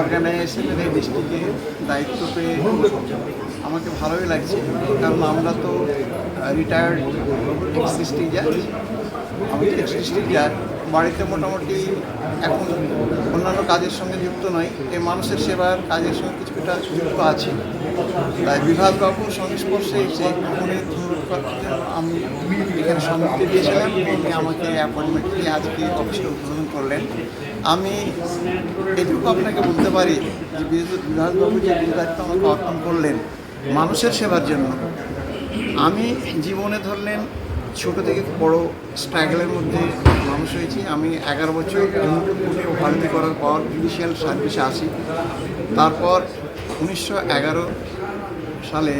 অর্গানাইজেশনের এই ডিস্ট্রিক্টে দায়িত্ব পেয়ে আমাকে ভালোই লাগছে, কারণ আমরা তো রিটায়ার্ড এক্স জাজ আমি এক্স ডিস্ট্রিক্ট বাড়িতে মোটামুটি এখন অন্যান্য কাজের সঙ্গে যুক্ত নয় এই মানুষের সেবার কাজের সঙ্গে কিছুটা যুক্ত আছে। তাই সংস্পর্শে উনি অনুরোধ করার জন্য আমি এখানে সম্মতি দিয়েছিলাম উনি আমাকে অ্যাপয়েন্টমেন্ট দিয়ে আজকে অফিসটা উদ্বোধন করলেন। আমি এটুকু আপনাকে বলতে পারি যে বিভাগবাবু যে দায়িত্ব আমাকে অর্পণ করলেন মানুষের সেবার জন্য। আমি জীবনে ধরলেন ছোট থেকে বড় স্ট্রাগলের মধ্যে মানুষ হয়েছি। আমি এগারো বছর ভারতী করার পর জুডিশিয়াল সার্ভিসে আসি। তারপর উনিশশো এগারো সালে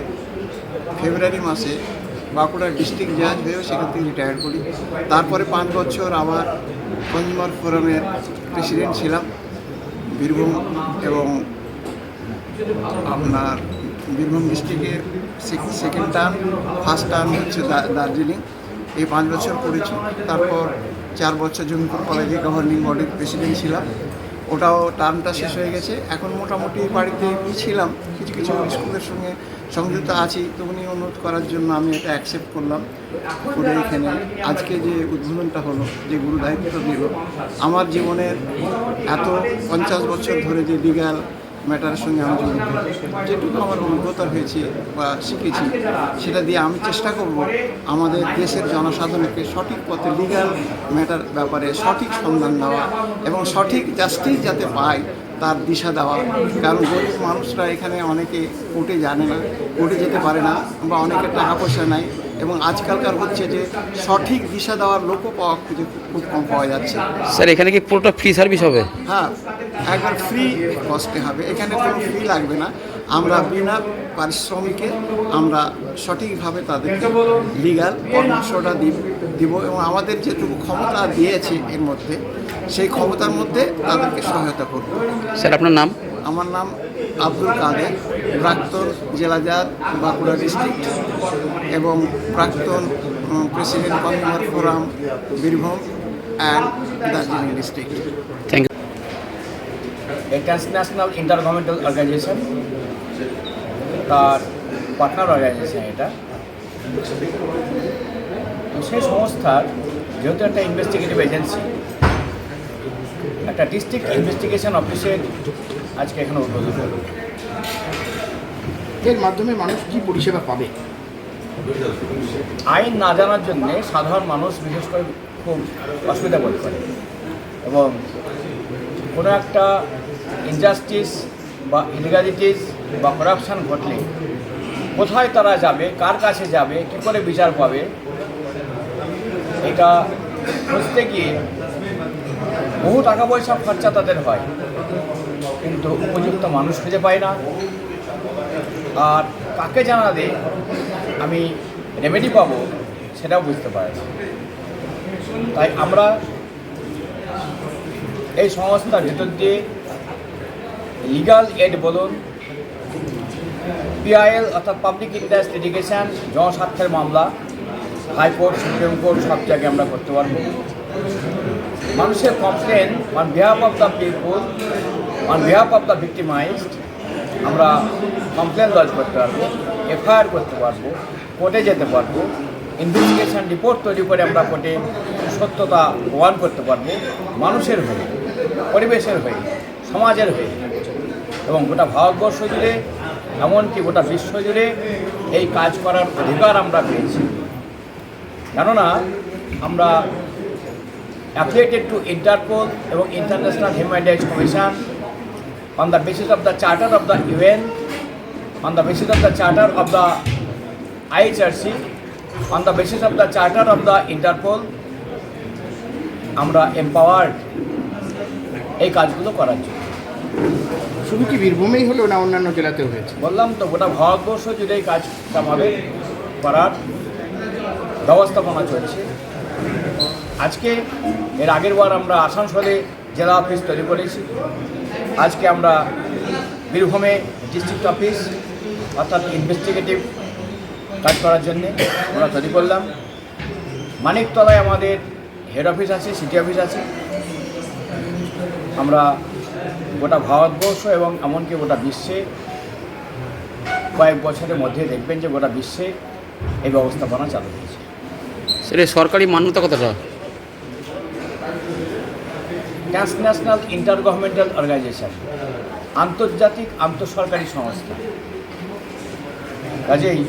ফেব্রুয়ারি মাসে বাঁকুড়া ডিস্ট্রিক্ট জাজ হয়েও সেখান থেকে রিটায়ার করি। তারপরে পাঁচ বছর আবার কনজিউমার ফোরামের প্রেসিডেন্ট ছিলাম, বীরভূম এবং আপনার বীরভূম ডিস্ট্রিক্টের সেকেন্ড টার্ম ফার্স্ট টার্ম হচ্ছে দার্জিলিং। এই পাঁচ বছর করেছি। তারপর চার বছর জমিপুর কলেজে গভর্নিং বডির প্রেসিডেন্ট ছিলাম। ওটাও টার্মটা শেষ হয়ে গেছে। এখন মোটামুটি বাড়িতে ছিলাম, কিছু কিছু স্কুলের সঙ্গে সংযুক্ত আছি, তো উনি অনুরোধ করার জন্য আমি এটা অ্যাকসেপ্ট করলাম। করে এখানে আজকে যে উদ্বোধনটা হলো, যে গুরু দায়িত্ব দিল, আমার জীবনের এত পঞ্চাশ বছর ধরে যে লিগাল ম্যাটারের সঙ্গে আমি জড়িত যেটুকু আমার অভিজ্ঞতা হয়েছে বা শিখেছি সেটা দিয়ে আমি চেষ্টা করব আমাদের দেশের জনসাধারণকে সঠিক পথে লিগাল ম্যাটার ব্যাপারে সঠিক সন্ধান দেওয়া এবং সঠিক জাস্টিস যাতে পায় তার দিশা দেওয়া। কারণ গরিব মানুষরা এখানে অনেকে কোর্টে জানে না কোর্টে যেতে পারে না বা অনেকে টাকা পয়সা নাই এবং আজকালকার হচ্ছে যে সঠিক দিশা দেওয়ার লোকও পাওয়া খুঁজে খুব কম পাওয়া যাচ্ছে। স্যার এখানে কি পুরোটা ফ্রি সার্ভিস হবে? হ্যাঁ। একবার ফ্রি কস্টে হবে। এখানে কোনো ফ্রি লাগবে না। আমরা বিনা পারিশ্রমিকে আমরা সঠিকভাবে তাদেরকে লিগাল পরামর্শটা দিব দিব এবং আমাদের যেটুকু ক্ষমতা দিয়েছে এর মধ্যে সেই ক্ষমতার মধ্যে তাদেরকে সহায়তা করব। স্যার আপনার নাম? আমার নাম আব্দুল কাদের প্রাক্তন জেলাজার বাঁকুড়া ডিস্ট্রিক্ট এবং প্রাক্তন president consumer forum Birbhum and Darjeeling district. Thank you a transnational intergovernmental organization তার পার্টনার অর্গানাইজেশন এটা। তো সেই সংস্থার যেহেতু একটা ইনভেস্টিগেটিভ এজেন্সি একটা ডিস্ট্রিক্ট ইনভেস্টিগেশন অফিসের আজকে এখানে উদ্বোধন হলো। এর মাধ্যমে মানুষ কি পরিষেবা পাবে? আইন না জানার জন্যে সাধারণ মানুষ বিশেষ করে খুব অসুবিধা বোধ করে। এবং কোনো একটা ইনজাস্টিস বা ইলিগালিটিস বা করাপশান ঘটলে কোথায় তারা যাবে, কার কাছে যাবে, কী করে বিচার পাবে, এটা খুঁজতে গিয়ে বহু টাকা পয়সা খরচা তাদের হয়। কিন্তু উপযুক্ত মানুষ খুঁজে পায় না। আর কাকে জানালে আমি রেমেডি পাবো সেটাও বুঝতে পারে তাই আমরা এই সংস্থার ভেতর দিয়ে লিগাল এড বলুন পিআইএল অর্থাৎ পাবলিক ইন্টারেস্ট লিটিগেশন জনস্বার্থের মামলা হাইকোর্ট সুপ্রিম কোর্ট সব জায়গায় আমরা করতে পারব। মানুষের complain on behalf of the people on behalf of the victimized আমরা কমপ্লেন লজ করতে পারব এফআইআর করতে পারব কোর্টে যেতে পারব ইনভেস্টিগেশন রিপোর্ট তৈরি করে আমরা কোর্টে সত্যতা প্রমাণ করতে পারব, মানুষের হয়ে। পরিবেশের হয়ে সমাজের হয়ে। এবং গোটা ভারতবর্ষ জুড়ে এমনকি গোটা বিশ্ব জুড়ে এই কাজ করার অধিকার আমরা পেয়েছি। কেননা আমরা অ্যাফিলিয়েটেড টু ইন্টারপোল এবং international human rights commission on the basis of the charter of the UN, on the basis of the charter of the IHRC, on the basis of the charter of the Interpol আমরা empowered এই কাজগুলো করার জন্য। শুধু কি বীরভূমেই হলো না অন্যান্য জেলাতেও হয়েছে? বললাম তো গোটা ভারতবর্ষ জুড়ে এই কাজ আমাদের করার ব্যবস্থাপনা চলছে। আজকে এর আগের বার আমরা আসানসোলে জেলা অফিস তৈরি করেছি। আজকে আমরা বীরভূমে ডিস্ট্রিক্ট অফিস অর্থাৎ ইনভেস্টিগেটিভ কাজ করার জন্যে আমরা তৈরি করলাম। মানিকতলায় আমাদের হেড অফিস আছে সিটি অফিস আছে। আমরা গোটা ভারতবর্ষ এবং এমনকি গোটা বিশ্বে কয়েক বছরের মধ্যে দেখবেন যে গোটা বিশ্বে এই ব্যবস্থাপনা চালু হয়েছে। স্যার সরকারি মান্যতা কতটা? ট্রান্সন্যাশনাল ইন্টার গভর্নমেন্টাল অর্গানাইজেশন আন্তর্জাতিক আন্তঃসরকারি সংস্থা। কাজেই